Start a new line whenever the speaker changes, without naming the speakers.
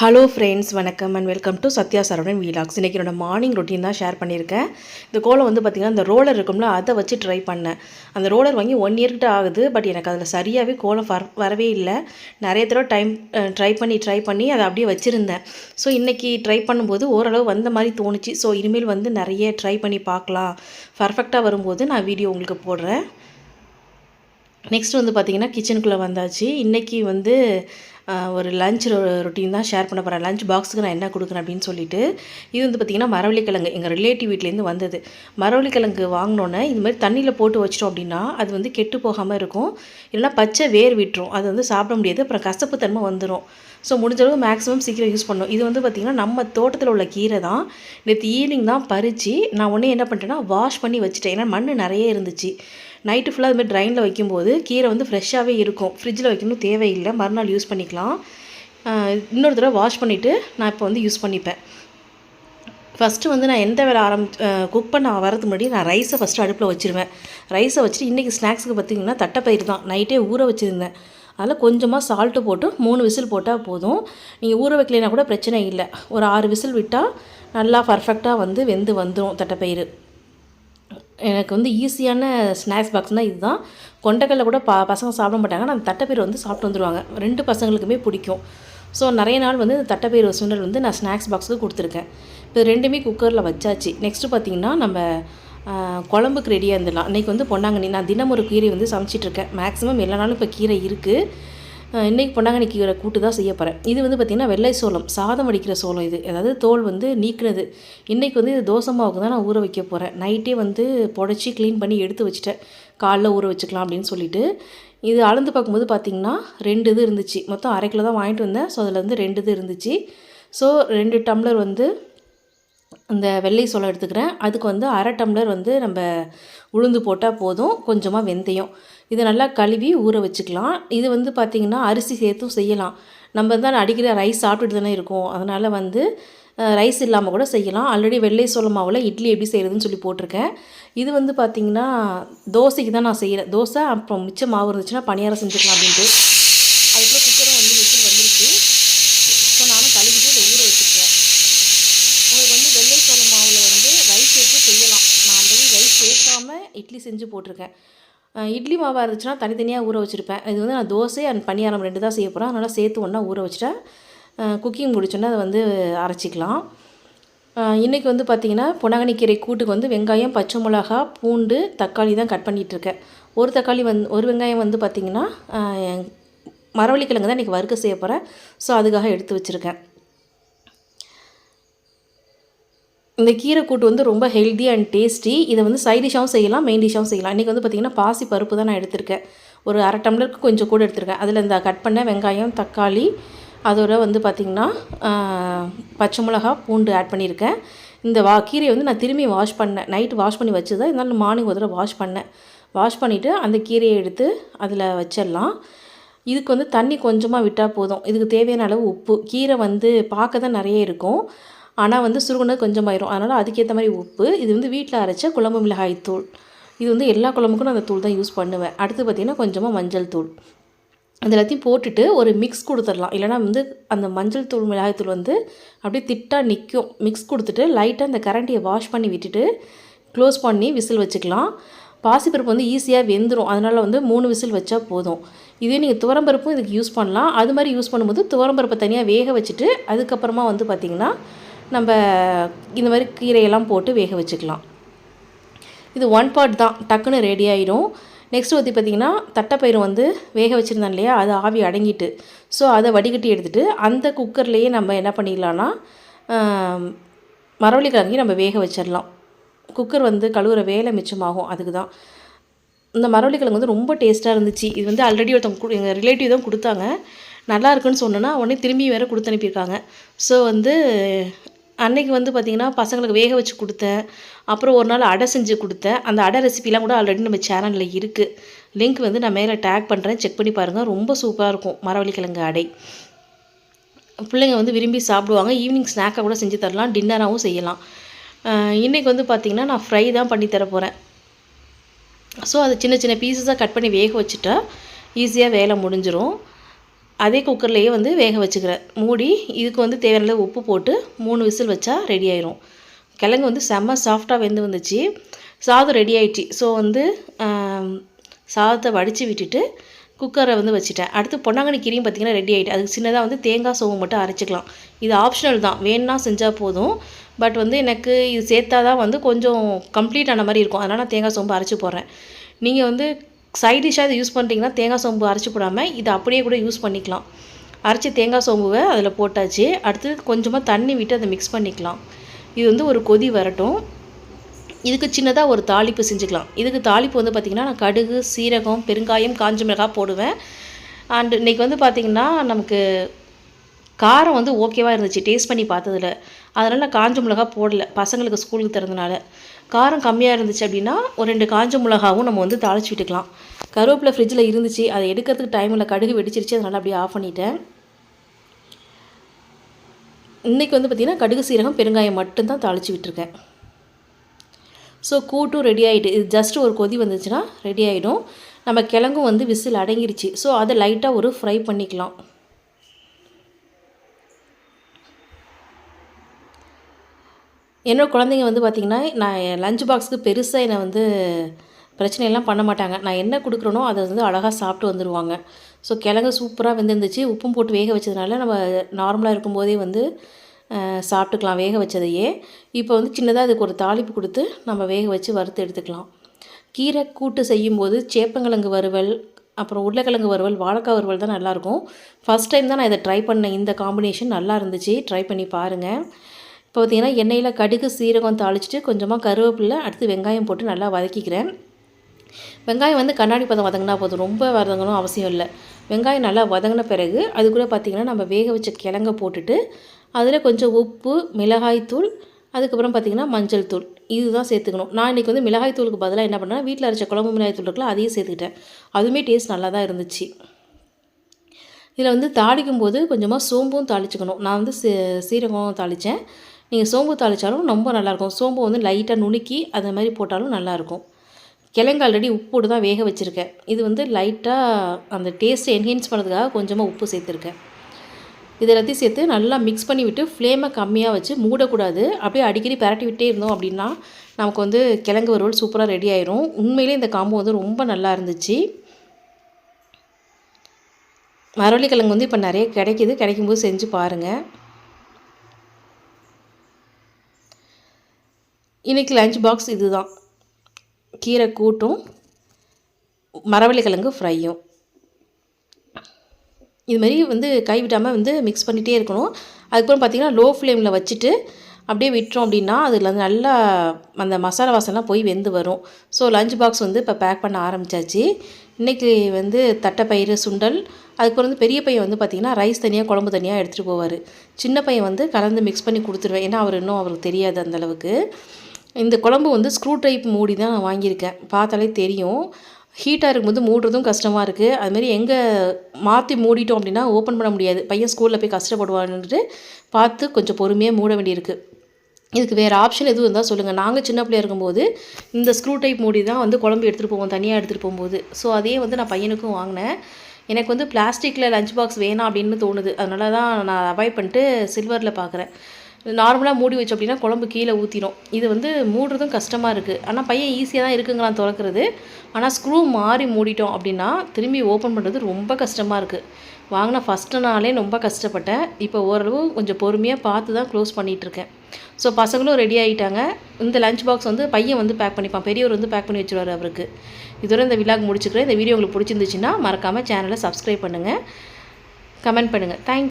Hello friends வணக்கம் and welcome to Sathya Saravanan vlogs இன்றைக்கி என்னோட மார்னிங் ரொட்டீன் தான் ஷேர் பண்ணியிருக்கேன். இந்த கோலம் வந்து பார்த்திங்கன்னா இந்த ரோலர் இருக்கும்ல அதை வச்சு ட்ரை பண்ணேன். அந்த ரோலர் வாங்கி ஒன் இயர்கிட்ட ஆகுது பட் எனக்கு அதில் சரியாகவே கோலம் வர வரவே இல்லை. நிறைய தடவை டைம் ட்ரை பண்ணி ட்ரை பண்ணி அதை அப்படியே வச்சுருந்தேன். ஸோ இன்றைக்கி ட்ரை பண்ணும்போது ஓரளவு வந்த மாதிரி தோணுச்சு. ஸோ இனிமேல் வந்து நிறைய ட்ரை பண்ணி பார்க்கலாம். பர்ஃபெக்டாக வரும்போது நான் வீடியோ உங்களுக்கு போடுறேன். நெக்ஸ்ட் வந்து பார்த்திங்கன்னா கிச்சனுக்குள்ளே வந்தாச்சு. இன்றைக்கி வந்து ஒரு லஞ்ச் ரொட்டீன் தான் ஷேர் பண்ண போகிறேன் லஞ்ச் பாக்ஸுக்கு நான் என்ன கொடுக்குறேன் அப்படின்னு சொல்லிட்டு இது வந்து பார்த்திங்கன்னா மரவள்ளிக்கிழங்கு. எங்கள் ரிலேட்டிவ் வீட்லேருந்து வந்தது. மரவள்ளிக்கிழங்கு வாங்கினோன்னே இது மாதிரி தண்ணியில் போட்டு வச்சிட்டோம் அப்படின்னா அது வந்து கெட்டு போகாமல் இருக்கும். இல்லைன்னா பச்சை வேர் விட்டுரும். அது வந்து சாப்பிட முடியாது. அப்புறம் கசப்பு தன்மை வந்துடும் ஸோ முடிஞ்சளவு மேக்ஸிமம் சீக்கிரம் யூஸ் பண்ணணும். இது வந்து பார்த்திங்கன்னா நம்ம தோட்டத்தில் உள்ள கீரை தான். நேற்று ஈவினிங் தான் பறித்து நான் உடனே என்ன பண்ணிட்டேன்னா வாஷ் பண்ணி வச்சுட்டேன். ஏன்னா மண் நிறைய இருந்துச்சு. நைட்டு ஃபுல்லாக அது மாதிரி ட்ரைனில் வைக்கும்போது கீரை வந்து ஃப்ரெஷ்ஷாகவே இருக்கும். ஃப்ரிட்ஜில் வைக்கணும் தேவையில்லை. மறுநாள் யூஸ் பண்ணிக்கலாம். இன்னொரு தடவை வாஷ் பண்ணிவிட்டு நான் இப்போ வந்து யூஸ் பண்ணிப்பேன். ஃபஸ்ட்டு வந்து நான் எந்த வேலை ஆரம் குக் பண்ண வரதுக்கு முன்னாடி நான் ரைஸை ஃபஸ்ட்டு அடுப்பில் வச்சுருவேன். ரைஸை வச்சுட்டு இன்றைக்கி ஸ்நாக்ஸுக்கு பார்த்திங்கன்னா தட்டைப்பயிறு தான். நைட்டே ஊற வச்சுருந்தேன். அதில் கொஞ்சமாக சால்ட்டு போட்டு மூணு விசில் போட்டால் போதும். நீங்கள் ஊற வைக்கலைன்னா கூட பிரச்சனை இல்லை. ஒரு ஆறு விசில் விட்டால் நல்லா பர்ஃபெக்டாக வந்து வெந்து வந்துடும் தட்டைப்பயிறு. எனக்கு வந்து ஈஸியான ஸ்நாக்ஸ் பாக்ஸ்னால் இதுதான். கொண்டைக்கல்ல கூட பா பசங்க சாப்பிட மாட்டாங்க. நான் தட்டைப்பயிறு வந்து சாப்பிட்டு வந்துடுவாங்க ரெண்டு பசங்களுக்குமே பிடிக்கும். ஸோ நிறைய நாள் வந்து இந்த தட்டைப்பயிறு சுண்டல் வந்து நான் ஸ்நாக்ஸ் பாக்ஸுக்கு கொடுத்துருக்கேன். இப்போ ரெண்டுமே குக்கரில் வச்சாச்சு. நெக்ஸ்ட்டு பார்த்திங்கன்னா நம்ம குழம்புக்கு ரெடியாக இருந்துடலாம். இன்றைக்கி வந்து பொன்னாங்கண்ணி. நான் தினம் ஒரு கீரை வந்து சமைச்சிட்ருக்கேன் மேக்ஸிமம் எல்லா நாளும் இப்போ கீரை இருக்குது இன்றைக்கி பொன்னாங்கண்ணி கீரை கூட்டு தான் செய்ய போகிறேன் இது வந்து பார்த்திங்கன்னா வெள்ளை சோளம் சாதம் அடிக்கிற சோளம் இது. அதாவது தோல் வந்து நீக்கினது. இன்றைக்கி வந்து இது தோசை மாவுக்கு தான் நான் ஊற வைக்க போகிறேன் நைட்டே வந்து புடச்சி க்ளீன் பண்ணி எடுத்து வச்சுட்டேன். காலைல ஊற வச்சுக்கலாம் அப்படின்னு சொல்லிட்டு. இது அளந்து பார்க்கும்போது பார்த்திங்கன்னா ரெண்டு இது இருந்துச்சு. மொத்தம் அரை கிலோ தான் வாங்கிட்டு வந்தேன். ஸோ அதில் வந்து ரெண்டு இது இருந்துச்சு. ஸோ ரெண்டு டம்ளர் வந்து இந்த வெள்ளை சோளம் எடுத்துக்கிறேன். அதுக்கு வந்து அரை டம்ளர் வந்து நம்ம உளுந்து போட்டால் போதும். கொஞ்சமாக வெந்தயம். இதை நல்லா கழுவி ஊற வச்சுக்கலாம். இது வந்து பார்த்திங்கன்னா அரிசி சேர்த்தும் செய்யலாம். நம்ம தான் அடிக்கிற ரைஸ் சாப்பிட்டுட்டு தானே இருக்கோம். அதனால் வந்து ரைஸ் இல்லாமல் கூட செய்யலாம். ஆல்ரெடி வெள்ளை சோள மாவில் இட்லி எப்படி செய்கிறதுன்னு சொல்லி போட்டிருக்கேன். இது வந்து பார்த்திங்கன்னா தோசைக்கு தான் நான் செய்கிறேன் தோசை அப்புறம் மிச்சம் மாவு இருந்துச்சுன்னா பணியாரம் செஞ்சுக்கலாம் அப்படின்ட்டு அதுக்குள்ளே குக்கரும் வந்து விசில் வந்துருச்சு ஸோ நானும் கழுவிட்டு இதை ஊற வச்சுக்குவேன் உங்களுக்கு வந்து வெள்ளை சோள மாவில் வந்து ரைஸ் சேர்த்து செய்யலாம் நான் ஆல்ரெடி ரைஸ் இட்லி செஞ்சு போட்டிருக்கேன். இட்லி மாவாக இருந்துச்சுன்னா தனித்தனியாக ஊற வச்சுருப்பேன். இது வந்து நான் தோசை அண்ட் பணியாரம் ரெண்டு தான் செய்ய போகிறேன் அதனால் சேர்த்து ஒன்றா ஊற வச்சுட்டா குக்கிங் முடிச்சோன்னா அதை வந்து அரைச்சிக்கலாம். இன்றைக்கி வந்து பார்த்திங்கன்னா பொன்னாங்கண்ணி கீரை கூட்டுக்கு வந்து வெங்காயம் பச்சை மிளகா பூண்டு தக்காளி தான் கட் பண்ணிகிட்டு இருக்கேன். ஒரு தக்காளி வந்து ஒரு வெங்காயம் வந்து பார்த்திங்கன்னா மரவள்ளிக்கிழங்கு தான் இன்றைக்கி வறுக்க செய்ய போகிறேன் ஸோ அதுக்காக எடுத்து வச்சுருக்கேன். இந்த கீரை கூட்டு வந்து ரொம்ப ஹெல்தி அண்ட் டேஸ்டி இதை வந்து சைட் டிஷ்ஷாகவும் செய்யலாம் மெயின் டிஷ்ஷாகவும் செய்யலாம். இன்றைக்கி வந்து பார்த்திங்கன்னா பாசி பருப்பு தான் நான் எடுத்திருக்கேன். ஒரு அரை டம்ளருக்கு கொஞ்சம் கூட எடுத்திருக்கேன். அதில் இந்த கட் பண்ண வெங்காயம் தக்காளி அதோட வந்து பார்த்திங்கன்னா பச்சை மிளகா பூண்டு ஆட் பண்ணியிருக்கேன். இந்த வா கீரையை வந்து நான் திரும்பி வாஷ் பண்ணேன். நைட்டு வாஷ் பண்ணி வச்சுதான் இருந்தாலும் மார்னிங் ஒரு தடவை வாஷ் பண்ணேன். வாஷ் பண்ணிவிட்டு அந்த கீரையை எடுத்து அதில் வச்சிடலாம். இதுக்கு வந்து தண்ணி கொஞ்சமாக விட்டால் போதும். இதுக்கு தேவையான அளவு உப்பு. கீரை வந்து பார்க்க தான் நிறைய இருக்கும். ஆனால் வந்து சுருகுனது கொஞ்சமாயிரும். அதனால் அதுக்கேற்ற மாதிரி உப்பு இது வந்து வீட்டில் அரைச்ச குழம்பு மிளகாய் தூள். இது வந்து எல்லா குழம்புக்கும் நான் அந்த தூள் தான் யூஸ் பண்ணுவேன். அடுத்து பார்த்திங்கன்னா கொஞ்சமாக மஞ்சள் தூள். அது எல்லாத்தையும் போட்டுட்டு ஒரு மிக்ஸ் கொடுத்துடலாம். இல்லைனா வந்து அந்த மஞ்சள் தூள் மிளகாய் தூள் வந்து அப்படியே திட்டாக நிற்கும் மிக்ஸ் கொடுத்துட்டு லைட்டாக அந்த கரண்டியை வாஷ் பண்ணி விட்டுட்டு க்ளோஸ் பண்ணி விசில் வச்சுக்கலாம். பாசிப்பருப்பு வந்து ஈஸியாக வெந்துடும் அதனால் வந்து மூணு விசில் வச்சா போதும். இதே நீங்கள் துவரம்பருப்பும் இதுக்கு யூஸ் பண்ணலாம். அது மாதிரி யூஸ் பண்ணும்போது துவரம்பருப்பை தனியாக வேக வச்சுட்டு அதுக்கப்புறமா வந்து பார்த்திங்கன்னா நம்ம இந்த மாதிரி கீரையெல்லாம் போட்டு வேக வச்சுக்கலாம். இது ஒன் பார்ட் தான். டக்குன்னு ரெடி ஆகிடும் நெக்ஸ்ட் வந்து பார்த்திங்கன்னா தட்டைப்பயிறு வந்து வேக வச்சுருந்தேன் இல்லையா? அது ஆவி அடங்கிட்டு. ஸோ அதை வடிகட்டி எடுத்துகிட்டு அந்த குக்கர்லேயே நம்ம என்ன பண்ணிடலான்னா மரவள்ளி கிழங்கையும் நம்ம வேக வச்சிடலாம். குக்கர் வந்து கழுவுற வேலை மிச்சமாகும். அதுக்கு தான். இந்த மரவள்ளி கிழங்கு வந்து ரொம்ப டேஸ்ட்டாக இருந்துச்சு. இது வந்து ஆல்ரெடி ஒருத்தவங்க எங்கள் ரிலேட்டிவ் தான் கொடுத்தாங்க. நல்லா இருக்குன்னு சொன்னேன்னா உடனே திரும்பி வேறு கொடுத்து அனுப்பியிருக்காங்க. ஸோ வந்து அன்னைக்கு வந்து பார்த்திங்கன்னா பசங்களுக்கு வேக வச்சு கொடுத்தேன். அப்புறம் ஒரு நாள் அடை செஞ்சு கொடுத்தேன். அந்த அடை ரெசிபிலாம் கூட ஆல்ரெடி நம்ம சேனலில் இருக்குது லிங்க் வந்து நான் மேலே டேக் பண்ணுறேன் செக் பண்ணி பாருங்கள் ரொம்ப சூப்பராக இருக்கும். மரவள்ளிக்கிழங்கு அடை. பிள்ளைங்க வந்து விரும்பி சாப்பிடுவாங்க. ஈவினிங் ஸ்நாக்காக கூட செஞ்சு தரலாம். டின்னராகவும் செய்யலாம். இன்றைக்கி வந்து பார்த்திங்கன்னா நான் ஃப்ரை தான் பண்ணி தர போகிறேன் ஸோ அதை சின்ன சின்ன பீசஸாக கட் பண்ணி வேக வச்சுட்டா ஈஸியாக வேலை முடிஞ்சிடும் அதே குக்கர்லேயே வந்து வேக வச்சுக்கிறேன். மூடி இதுக்கு வந்து தேவையான உப்பு போட்டு மூணு விசில் வச்சா ரெடி ஆயிரும். கிழங்கு வந்து செம்ம சாஃப்டாக வெந்து வந்துச்சு. சாதம் ரெடி ஆயிடுச்சு. ஸோ வந்து சாதத்தை வடித்து விட்டுட்டு குக்கரை வந்து வச்சுட்டேன். அடுத்து பொன்னாங்கண்ணி கீரியும் பார்த்திங்கன்னா ரெடி ஆகிட்டு அதுக்கு சின்னதாக வந்து தேங்காய் சோம்பு மட்டும் அரைச்சிக்கலாம். இது ஆப்ஷனல் தான். வேணும்னா செஞ்சால் போதும். பட் வந்து எனக்கு இது சேர்த்தா தான் வந்து கொஞ்சம் கம்ப்ளீட் ஆன மாதிரி இருக்கும். அதனால் நான் தேங்காய் சோம்பு அரைச்சி போடுறேன். நீங்கள் வந்து சைட் டிஷ்ஷாக இதை யூஸ் பண்ணுறீங்கன்னா தேங்காய் சோம்பு அரைச்சி போடாமல் இதை அப்படியே கூட யூஸ் பண்ணிக்கலாம். அரைச்சி தேங்காய் சோம்புவை அதில் போட்டாச்சு. அடுத்து கொஞ்சமாக தண்ணி விட்டு அதை மிக்ஸ் பண்ணிக்கலாம். இது வந்து ஒரு கொதி வரட்டும். இதுக்கு சின்னதாக ஒரு தாளிப்பு செஞ்சுக்கலாம். இதுக்கு தாளிப்பு வந்து பார்த்திங்கன்னா நான் கடுகு சீரகம் பெருங்காயம் காஞ்ச மிளகாய் போடுவேன். அண்ட் இன்றைக்கி வந்து பார்த்திங்கன்னா நமக்கு காரம் வந்து ஓகேவாக இருந்துச்சு டேஸ்ட் பண்ணி பார்த்ததுல. அதனால் நான் காஞ்ச மிளகா போடலை பசங்களுக்கு ஸ்கூலுக்கு திறந்தனால. காரம் கம்மியாக இருந்துச்சு அப்படின்னா ஒரு ரெண்டு காஞ்ச மிளகாவும் நம்ம வந்து தாளிச்சு விட்டுக்கலாம். கருவேப்பிலை ஃப்ரிட்ஜில் இருந்துச்சு அதை எடுக்கிறதுக்கு டைம் இல்லை கடுகு வெடிச்சிருச்சு அதனால் அப்படியே ஆஃப் பண்ணிட்டேன். இன்றைக்கி வந்து பார்த்திங்கன்னா கடுகு சீரகம் பெருங்காயம் மட்டும்தான் தாளித்து விட்டுருக்கேன். ஸோ கூட்டும் ரெடி ஆகிட்டு இது ஜஸ்ட் ஒரு கொதி வந்துச்சுன்னா ரெடி ஆகிடும் நம்ம கிழங்கும் வந்து விசில் அடங்கிருச்சு. ஸோ அதை லைட்டாக ஒரு ஃப்ரை பண்ணிக்கலாம். என்னோட குழந்தைங்க வந்து பார்த்திங்கன்னா நான் லஞ்ச் பாக்ஸுக்கு பெருசாக என்னை வந்து பிரச்சனையெல்லாம் பண்ண மாட்டாங்க. நான் என்ன கொடுக்குறேனோ அதை வந்து அழகாக சாப்பிட்டு வந்துடுவாங்க ஸோ கிழங்கு சூப்பராக வெந்திருந்துச்சு. உப்பும் போட்டு வேக வச்சதுனால நம்ம நார்மலாக இருக்கும்போதே வந்து சாப்பிட்டுக்கலாம் வேக வச்சதையே. இப்போ வந்து சின்னதாக அதுக்கு ஒரு தாளிப்பு கொடுத்து நம்ம வேக வச்சு வறுத்து எடுத்துக்கலாம். கீரை கூட்டு செய்யும்போது சேப்பங்கிழங்கு வறுவல் அப்புறம் உருளைக்கிழங்கு வறுவல் வாழைக்காய் வறுவல் தான் நல்லாயிருக்கும். ஃபஸ்ட் டைம் தான் நான் இதை ட்ரை பண்ணேன். இந்த காம்பினேஷன் நல்லா இருந்துச்சு. ட்ரை பண்ணி பாருங்கள் இப்போ பார்த்திங்கன்னா எண்ணெயில் கடுகு சீரகம் தாளிச்சிட்டு கொஞ்சமாக கருவேப்பிலை அடுத்து வெங்காயம் போட்டு நல்லா வதக்கிக்கிறேன். வெங்காயம் வந்து கண்ணாடி பதம் வதங்கினா போதும். ரொம்ப வதங்கணும் அவசியம் இல்லை. வெங்காயம் நல்லா வதங்கின பிறகு அது கூட பார்த்திங்கன்னா நம்ம வேக வச்ச கிழங்க போட்டுட்டு அதில் கொஞ்சம் உப்பு மிளகாய்த்தூள் அதுக்கப்புறம் பார்த்திங்கன்னா மஞ்சள் தூள். இதுதான் சேர்த்துக்கணும். நான் இன்றைக்கி வந்து மிளகாய் தூளுக்கு பதிலாக என்ன பண்ணேன் வீட்டில் அரைச்ச குழம்பு மிளகாய் தூள் இருக்குல்ல அதையும் சேர்த்துக்கிட்டேன். அதுவுமே டேஸ்ட் நல்லா தான் இருந்துச்சு. இதில் வந்து தாளிக்கும் போது கொஞ்சமாக சோம்பும் தாளிச்சுக்கணும். நான் வந்து சீ சீரகம் தாளித்தேன் நீங்கள் சோம்பு தாளித்தாலும் ரொம்ப நல்லாயிருக்கும். சோம்பு வந்து லைட்டாக நுணுக்கி அது மாதிரி போட்டாலும் நல்லாயிருக்கும். கிழங்கு ஆல்ரெடி உப்போடு தான் வேக வச்சுருக்கேன். இது வந்து லைட்டாக அந்த டேஸ்ட்டை என்ஹென்ஸ் பண்ணுறதுக்காக கொஞ்சமாக உப்பு சேர்த்துருக்கேன். இது எல்லாத்தையும் சேர்த்து நல்லா மிக்ஸ் பண்ணி விட்டு ஃப்ளேமை கம்மியாக வச்சு மூடக்கூடாது. அப்படியே அடிக்கடி பரட்டி விட்டே இருந்தோம் அப்படின்னா நமக்கு வந்து கிழங்கு வறுவல் சூப்பராக ரெடி ஆயிரும். உண்மையிலே இந்த காம்போ வந்து ரொம்ப நல்லா இருந்துச்சு. மரவள்ளி கிழங்கு வந்து இப்போ நிறைய கிடைக்கிது. கிடைக்கும்போது செஞ்சு பாருங்கள் இன்றைக்கி லஞ்ச் பாக்ஸ் இதுதான். கீரை கூட்டும் மரவள்ளிக்கிழங்கு ஃப்ரையும் இது மாதிரி வந்து கைவிடாமல் வந்து மிக்ஸ் பண்ணிகிட்டே இருக்கணும். அதுக்கப்புறம் பார்த்திங்கன்னா லோ ஃப்ளேமில் வச்சுட்டு அப்படியே விட்டுறோம் அப்படின்னா அதில் வந்து நல்லா அந்த மசாலா வாசனைலாம் போய் வெந்து வரும். ஸோ லஞ்ச் பாக்ஸ் வந்து இப்போ பேக் பண்ண ஆரம்பித்தாச்சு இன்றைக்கி வந்து தட்டைப்பயிறு சுண்டல் அதுக்கப்புறம் வந்து பெரிய பையன் வந்து பார்த்திங்கன்னா ரைஸ் தனியாக குழம்பு தனியாக எடுத்துகிட்டு போவார். சின்ன பையன் வந்து கலந்து மிக்ஸ் பண்ணி கொடுத்துருவேன். ஏன்னா அவர் இன்னும் அவருக்கு தெரியாது அந்தளவுக்கு இந்த குழம்பு வந்து ஸ்க்ரூ டைப் மூடி தான் நான் வாங்கியிருக்கேன். பார்த்தாலே தெரியும். ஹீட்டாக இருக்கும்போது மூடுறதும் கஷ்டமாக இருக்குது அதுமாரி எங்கே மாற்றி மூடிட்டோம் அப்படின்னா ஓப்பன் பண்ண முடியாது. பையன் ஸ்கூலில் போய் கஷ்டப்படுவான்ட்டு பார்த்து கொஞ்சம் பொறுமையாக மூட வேண்டியிருக்கு. இதுக்கு வேறு ஆப்ஷன் எதுவும் இருந்தால் சொல்லுங்கள் நாங்கள் சின்ன பிள்ளையா இருக்கும்போது இந்த ஸ்க்ரூ டைப் மூடி தான் வந்து குழம்பு எடுத்துகிட்டு போவோம். தனியாக எடுத்துகிட்டு போகும்போது. ஸோ அதே வந்து நான் பையனுக்கும் வாங்கினேன். எனக்கு வந்து பிளாஸ்டிக்கில் லஞ்ச் பாக்ஸ் வேணாம் அப்படின்னு தோணுது. அதனால தான் நான் அவாய்ட் பண்ணிட்டு சில்வரில் பார்க்குறேன் நார்மலாக மூடி வச்சோம் அப்படின்னா குழம்பு கீழே ஊற்றிடும் இது வந்து மூடுறதும் கஷ்டமாக இருக்குது ஆனால் பையன் ஈஸியாக தான் இருக்குங்களாம் திறக்கிறது. ஆனால் ஸ்க்ரூ மாறி மூடிட்டோம் அப்படின்னா திரும்பி ஓப்பன் பண்ணுறது ரொம்ப கஷ்டமாக இருக்குது வாங்கின ஃபஸ்ட்டு நாளே ரொம்ப கஷ்டப்பட்டேன். இப்போ ஓரளவு கொஞ்சம் பொறுமையாக பார்த்து தான் க்ளோஸ் பண்ணிகிட்ருக்கேன் ஸோ பசங்களும் ரெடி ஆகிட்டாங்க இந்த லஞ்ச் பாக்ஸ் வந்து பையன் வந்து பேக் பண்ணிப்பான். பெரியவர் வந்து பேக் பண்ணி வச்சுருவார் அவருக்கு. இதோட இந்த விழாக்கு முடிச்சுக்கிறேன். இந்த வீடியோ உங்களுக்கு பிடிச்சிருந்துச்சுன்னா மறக்காமல் சேனலை சப்ஸ்கிரைப் பண்ணுங்கள் கமெண்ட் பண்ணுங்கள் தேங்க்